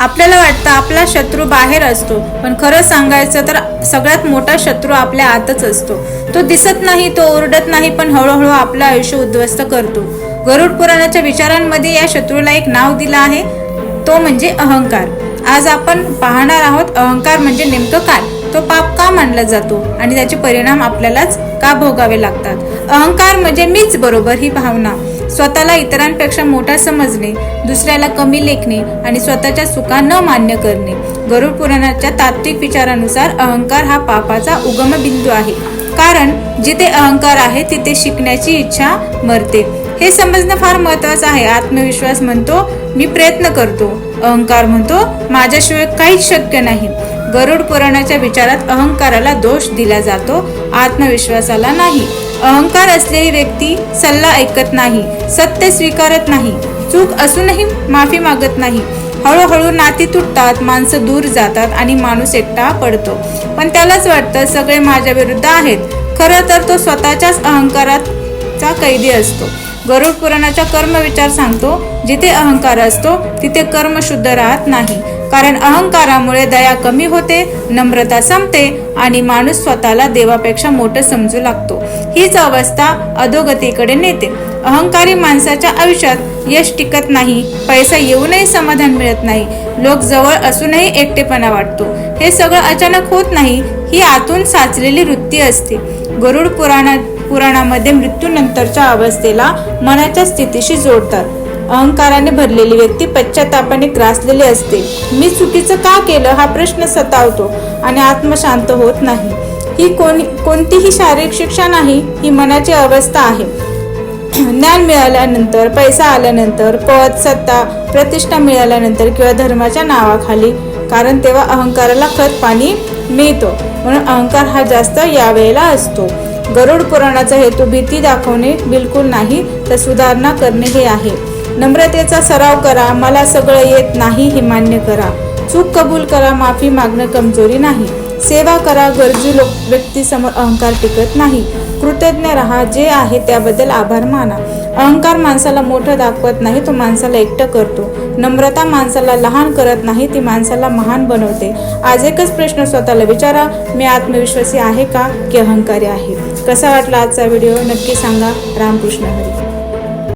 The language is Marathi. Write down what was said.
आपल्याला वाटतं आपला शत्रू बाहेर असतो पण खरं सांगायचं तर सगळ्यात मोठा शत्रू आपल्या आतच असतो. तो दिसत नाही तो ओरडत नाही पण हळूहळू आपलं आयुष्य उद्ध्वस्त करतो. गरुड पुराणाच्या विचारांमध्ये या शत्रूला एक नाव दिलं आहे तो म्हणजे अहंकार. आज आपण पाहणार आहोत अहंकार म्हणजे नेमकं काय? तो पाप का मानला जातो? आणि त्याचे परिणाम आपल्यालाच का भोगावे लागतात? अहंकार म्हणजे मीच बरोबर ही भावना. स्वतःला इतरांपेक्षा मोठा समजणे दुसऱ्याला कमी लेखणे आणि स्वतःच्या चुका न मान्य करणे. गरुड पुराणाच्या तात्विक विचारानुसार अहंकार हा पापाचा उगम बिंदू आहे. कारण जिथे अहंकार आहे तिथे शिकण्याची इच्छा मरते. हे समजणं फार महत्वाचं आहे. आत्मविश्वास म्हणतो मी प्रयत्न करतो. अहंकार म्हणतो माझ्याशिवाय काहीच शक्य नाही. गरुड पुराणाच्या विचारात अहंकाराला दोष दिला जातो आत्मविश्वासाला नाही. अहंकार असलेली व्यक्ती सल्ला ऐकत नाही सत्य स्वीकारत नाही चूक असूनही माफी मागत नाही. हळूहळू नाती तुटतात माणसं दूर जातात आणि माणूस एकटा पडतो. पण त्यालाच वाटतं सगळे माझ्या विरुद्ध आहेत. खरं तर तो स्वतःच्याच अहंकाराचा कैदी असतो. गरुड पुराणाचा कर्म विचार सांगतो जिथे अहंकार असतो तिथे कर्म शुद्ध राहत नाही. कारण अहंकारामुळे दया कमी होते नम्रता संपते आणि माणूस स्वतःला देवापेक्षा मोठं समजू लागतो. हीच अवस्था अधोगतीकडे नेते. अहंकारी माणसाच्या आयुष्यात यश टिकत नाही पैसा येऊनही समाधान मिळत नाही लोक जवळ असूनही एकटेपणा वाटतो. हे सगळं अचानक होत नाही ही आतून साचलेली वृत्ती असते. गरुड पुराणा पुराणामध्ये मृत्यूनंतरच्या अवस्थेला मनाच्या स्थितीशी जोडतात. अहंकाराने भरलेली व्यक्ती पश्चातापाने ग्रासलेली असते. मी चुकीचं का केलं हा प्रश्न सतावतो आणि आत्मशांत होत नाही. ही कोणी कोणतीही शारीरिक शिक्षा नाही ही मनाची अवस्था आहे. ज्ञान मिळाल्यानंतर पैसा आल्यानंतर पद सत्ता प्रतिष्ठा मिळाल्यानंतर किंवा धर्माच्या नावाखाली कारण तेव्हा अहंकाराला खत पाणी मिळतो. म्हणून अहंकार हा जास्त यावेळेला असतो. गरुड पुराणाचा हेतू भीती दाखवणे बिलकुल नाही तर सुधारणा करणे हे आहे. नम्रतेचा सराव करा मला सगळं येत नाही हे मान्य करा. चूक कबूल करा माफी मागणं कमजोरी नाही. सेवा करा गरजू लोक व्यक्तीसमोर अहंकार टिकत नाही. कृतज्ञ राहा जे आहे त्याबद्दल आभार माना. अहंकार माणसाला मोठं दाखवत नाही तो माणसाला एकटं करतो. नम्रता माणसाला लहान करत नाही ती माणसाला महान बनवते. आज एकच प्रश्न स्वतःला विचारा मी आत्मविश्वासी आहे का की अहंकारी आहे? कसा वाटला आजचा व्हिडिओ? नक्की सांगा. रामकृष्ण हरी.